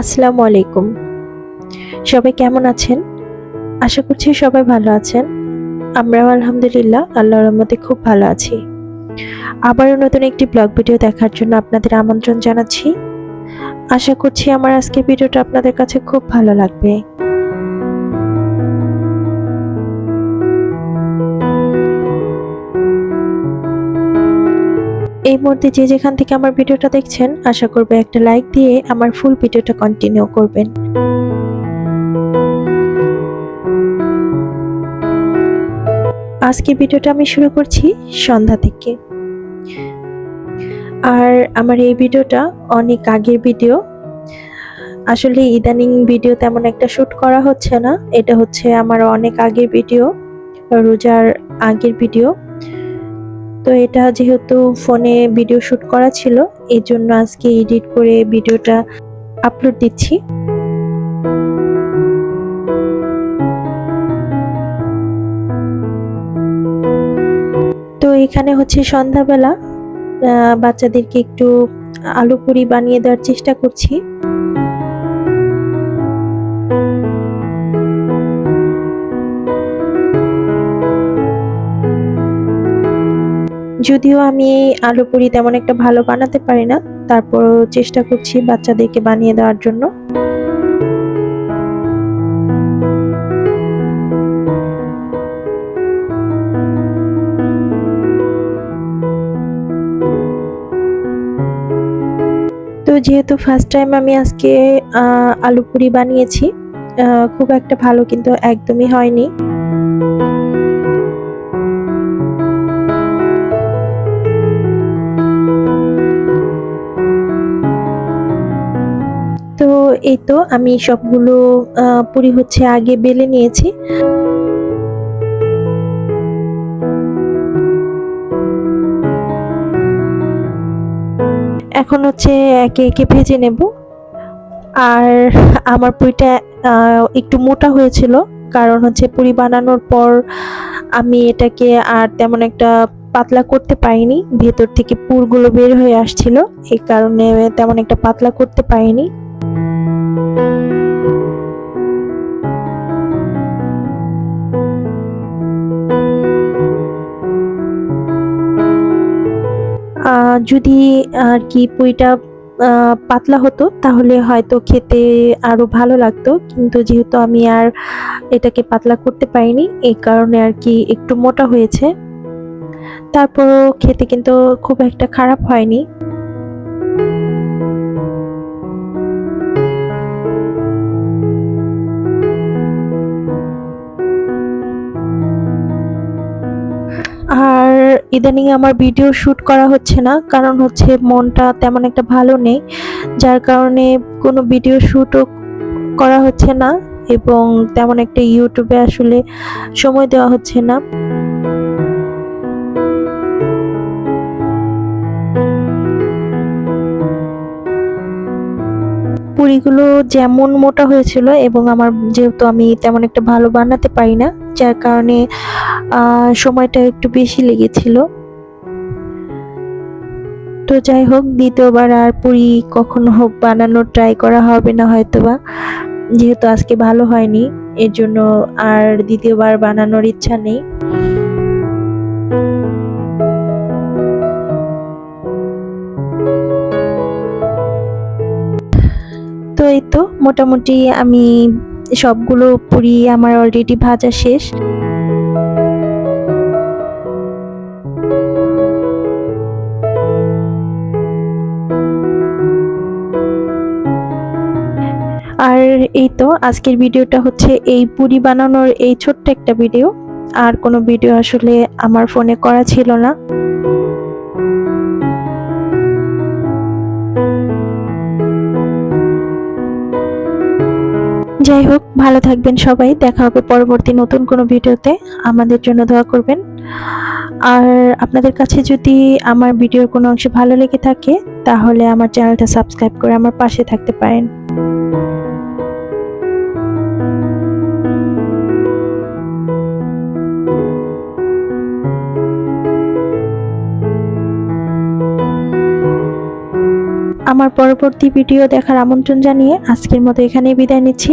আসসালামু আলাইকুম। সবাই কেমন আছেন? আশা করছি সবাই ভালো আছেন। আমরাও আলহামদুলিল্লাহ আল্লাহ রহমতে খুব ভালো আছি। আবারও নতুন একটি ব্লগ ভিডিও দেখার জন্য আপনাদের আমন্ত্রণ জানাচ্ছি। আশা করছি আমার আজকের ভিডিওটা আপনাদের কাছে খুব ভালো লাগবে। এই মুহূর্তে যে যেখান থেকে আমার ভিডিওটা দেখছেন, আশা করব একটা লাইক দিয়ে আমার ফুল ভিডিওটা কন্টিনিউ করবেন। আজকের ভিডিওটা আমি শুরু করছি সন্ধ্যা থেকে। আর আমার এই ভিডিওটা অনেক আগের ভিডিও। আসলে ইদানিং ভিডিও তেমন একটা শুট করা হচ্ছে না। এটা হচ্ছে আমার অনেক আগের ভিডিও, রোজার আগের ভিডিও। তো এটা যেহেতু ফোনে ভিডিও শুট করা ছিল এই জন্য আজকে এডিট করে ভিডিওটা আপলোড দিচ্ছি। তো এখানে হচ্ছে সন্ধ্যাবেলা বাচ্চাদেরকে একটু আলু পুরি বানিয়ে দেওয়ার চেষ্টা করছি। যদিও আমি আলু পুরি তেমন একটা ভালো বানাতে পারি না, তারপরও চেষ্টা করছি বাচ্চাদেরকে বানিয়ে দেওয়ার জন্য। তো যেহেতু ফার্স্ট টাইম আমি আজকে আলু পুরি বানিয়েছি খুব একটা ভালো কিন্তু একদমই হয়নি। এই তো আমি সবগুলো পুরি হচ্ছে আগে বেলে নিয়েছি। এখন হচ্ছে একে একে ভেজে নেব। আর আমার পুরিটা একটু মোটা হয়েছিল, কারণ হচ্ছে পুরি বানানোর পর আমি এটাকে আর তেমন একটা পাতলা করতে পারিনি। ভেতর থেকে পুরগুলো বের হয়ে আসছিল এই কারণে তেমন একটা পাতলা করতে পারিনি। যদি আর কি পুঁইটা পাতলা হতো, তাহলে হয়তো খেতে আরও ভালো লাগতো। কিন্তু যেহেতু আমি আর এটাকে পাতলা করতে পারিনি এই কারণে আর কি একটু মোটা হয়েছে। তারপরও খেতে কিন্তু খুব একটা খারাপ হয়নি। ইদানিং আমার ভিডিও শ্যুট করা হচ্ছে না, কারণ হচ্ছে মনটা তেমন একটা ভালো নেই। যার কারণে কোনো ভিডিও শ্যুটও করা হচ্ছে না এবং তেমন একটা ইউটিউবে আসলে সময় দেওয়া হচ্ছে না। পুরিগুলো যেমন মোটা হয়েছিল এবং আমার যেহেতু আমি তেমন একটা ভালো বানাতে পারি না, যার কারণে সময়টা একটু বেশি লেগেছিল। তো যাই হোক, দ্বিতীয়বার আর পুরি কখনো হোক বানানোর ট্রাই করা হবে না হয়তোবা। যেহেতু আজকে ভালো হয়নি, এর জন্য আর দ্বিতীয়বার বানানোর ইচ্ছা নেই। মোটামুটি আমি সবগুলো পুরি আমার অলরেডি ভাজা শেষ। আর এই তো আজকের ভিডিওটা হচ্ছে এই পুরি বানানোর এই ছোট্ট একটা ভিডিও। আর কোনো ভিডিও আসলে আমার ফোনে করা ছিল না। যাই হোক ভালো থাকবেন সবাই। দেখা হবে পরবর্তী নতুন কোনো ভিডিওতে। আমাদের জন্য দোয়া করবেন। আর আপনাদের কাছে যদি আমার ভিডিওর কোনো অংশ ভালো লেগে থাকে, তাহলে আমার চ্যানেলটা সাবস্ক্রাইব করে আমার পাশে থাকতে পারেন। আমার পরবর্তী ভিডিও দেখার আমন্ত্রণ জানিয়ে আজকের মতো এখানেই বিদায় নিচ্ছি।